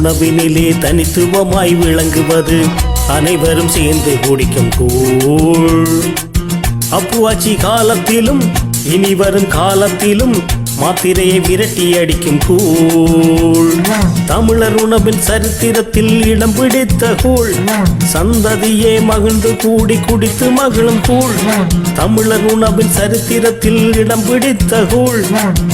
உணவினிலே தனித்துவமாய் விளங்குவது அனைவரும் சேர்ந்து குடிக்கும் கூழ். அப்புவாச்சி காலத்திலும் இனி வரும் காலத்திலும் மாத்திரையை விரட்டி அடிக்கும் கூழ். தமிழர் உணவின் சரித்திரத்தில் இடம் பிடித்த கூழ். சந்ததியே மகிழ்ந்து கூடி குடித்து மகிழும் கூழ். தமிழர் உணவின் சரித்திரத்தில் இடம் பிடித்த கூழ்.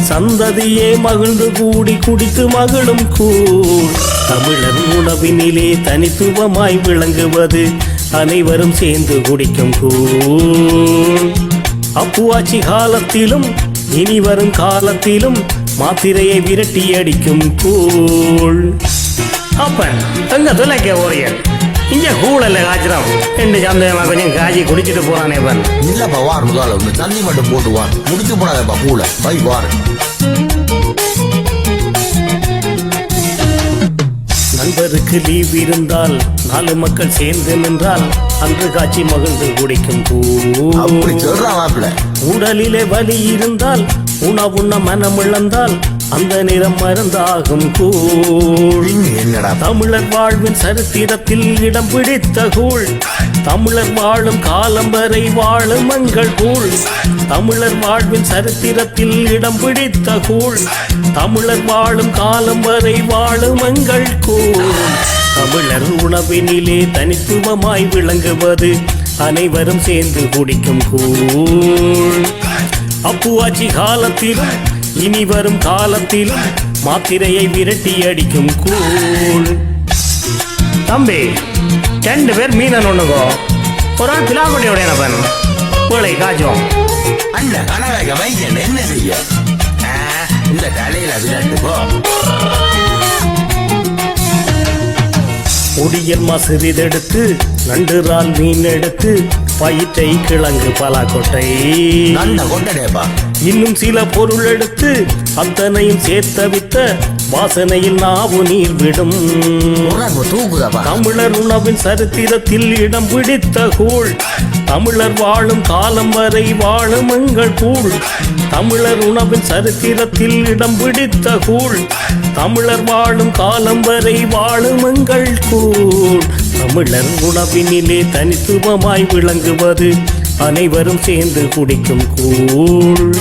சந்ததியே மகிழ்ந்து கூடி குடித்து மகிழும் கூழ். தமிழர் உணவினிலே தனித்துவமாய் விளங்குவது அனைவரும் சேர்ந்து குடிக்கும் கூழ். அப்புவாச்சி காலத்திலும் இனி வரும் காலத்திலும் மாத்திரையை விரட்டி அடிக்கும் கூழ். அப்ப எங்க துளைக்க ஓரியல் இங்க கூழல்ல காய்ச்சிரம் ரெண்டு சந்தேகமா கொஞ்சம் காய்ச்சி குடிச்சிட்டு போறானே பாரு இல்லப்பா வார் முதல்ல தண்ணி மட்டும் போட்டு வார். முடிச்சு போடாதப்பா கூழ. பை வார். நண்பருக்கு லீவ் இருந்தால் நாலு மக்கள் சேர்ந்து நின்றால் அன்று காட்சி மகிழ்ந்து குடிக்கும் உடலிலே வலி இருந்தால் உணவுண்ண மனம் இழந்தால் அந்த நிறம் மருந்தாகும் கூழ். என்னடா? தமிழர் வாழ்வின் சரித்திரத்தில் இடம் பிடித்த கூழ். தமிழர் வாழும் காலம் வரை வாழும் மங்கள் கூழ். தமிழர் வாழ்வின் சரித்திரத்தில் இடம் பிடித்த கூழ். தமிழர் வாழும் காலம் வரை வாழும் மங்கள் கூழ். தமிழர் உணவினிலே தனித்துவமாய் விளங்குவது அனைவரும் சேர்ந்து குடிக்கும் கூழ். அப்புவாச்சி காலத்தில் இனி வரும் காலத்தில் மாத்திரையை விரட்டி அடிக்கும் கூழ். தம்பி ரெண்டு பேர் மீனன் ஒண்ணுக்கோ ஒரு ஆள் பிலாக்குட்டியோட எனப்பன் பிள்ளை காய்ச்சோம் அண்ணன் கனகாக வைக்கணும் என்ன செய்ய? ஆ, இந்த தலையில விளையாட்டு போ. ஒடியல் மசிறிதெடுத்து நண்டுறால் மீன் எடுத்து பயிற்றை கிழங்கு பலாக்கொட்டை. நல்ல கொண்டனேப்பா இன்னும் சில பொருள் எடுத்து அத்தனையும் சேர்த்தவித்த வாசனையில் நாவு நீர் விடும் தமிழர் உணவின் சரித்திரத்தில் இடம் பிடித்த கூழ். தமிழர் வாழும் காலம் வரை வாழும் எங்கள் கூழ். தமிழர் உணவின் சரித்திரத்தில் இடம் பிடித்த கூழ். தமிழர் வாழும் காலம் வரை வாழும் எங்கள் கூழ். தமிழர் உணவினிலே தனித்துவமாய் விளங்குவது அனைவரும் சேர்ந்து குடிக்கும் கூழ்.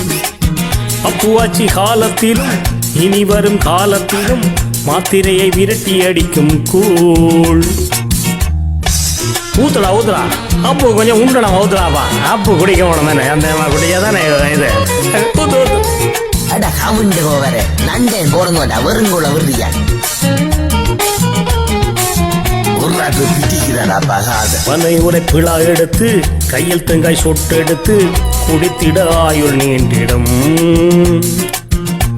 அப்புவாச்சி காலத்திலும் இனி வரும் காலத்திலும் மாத்திரையை விரட்டி அடிக்கும் கூழ். ஊத்துடா ஊத்துடா. அப்பு கொஞ்சம் உண்டடா ஊத்துடாப்பா அப்பு. குடிக்க வேணும் தானே. அந்த குடிக்க தானே இது. ஊத்து ஊத்து. அட கவுண்டு போவாரு நண்டேன் போடுங்கடா வெறுங்கோல விருதியா? பனை உரை பிழா எடுத்து கையில் தேங்காய் சொட்டு எடுத்து குடித்திட ஆயுள் நீண்டிடும்.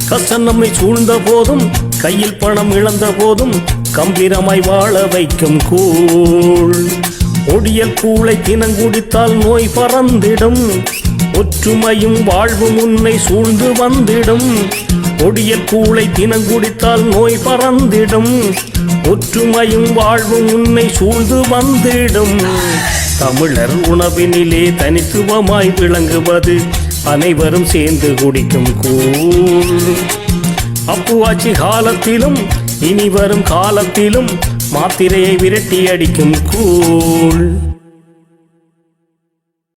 கஷ்டம் நம்மை சூழ்ந்த போதும் கையில் பணம் இழந்த போதும் கம்பீரமாய் வாழ வைக்கும் கூழ். ஒடியல் கூளை தினங்குடித்தால் நோய் பறந்திடும் ஒற்றுமையும் வாழ்வும் உன்னை சூழ்ந்து வந்திடும். ஒடியல் கூளை தினங்குடித்தால் நோய் பறந்திடும் ஒற்றுமையும் வாழ்வும் உன்னை சூழ்ந்து வந்திடும். தமிழர் உணவினிலே தனித்துவமாய் விளங்குவது அனைவரும் சேர்ந்து குடிக்கும் கூழ். அப்புவாச்சி காலத்திலும் இனி வரும் காலத்திலும் மாத்திரையை விரட்டி அடிக்கும் கூழ்.